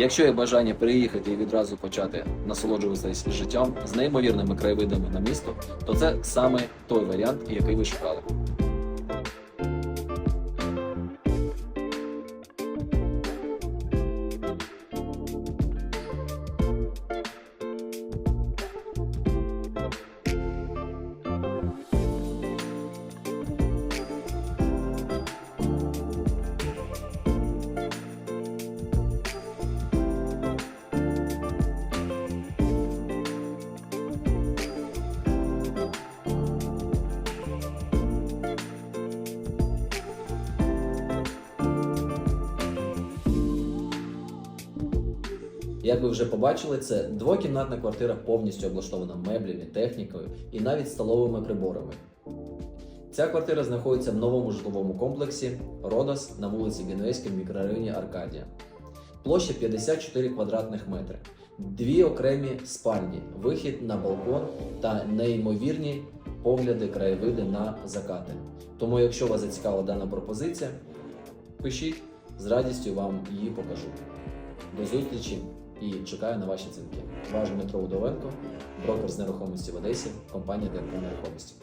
Якщо є бажання переїхати і відразу почати насолоджуватися життям з неймовірними краєвидами на місто, то це саме той варіант, який ви шукали. Як ви вже побачили, це двокімнатна квартира повністю облаштована меблями, технікою і навіть столовими приборами. Ця квартира знаходиться в новому житловому комплексі Родос на вулиці Генуезькій в мікрорайоні Аркадія. Площа 54 квадратних метри, дві окремі спальні, вихід на балкон та неймовірні погляди краєвиди на закати. Тому, якщо вас зацікавила дана пропозиція, пишіть, з радістю вам її покажу. До зустрічі і чекаю на ваші дзвінки. Ваш Дмитро Удовенко, брокер з нерухомості в Одесі, компанія ДНК Нерухомості.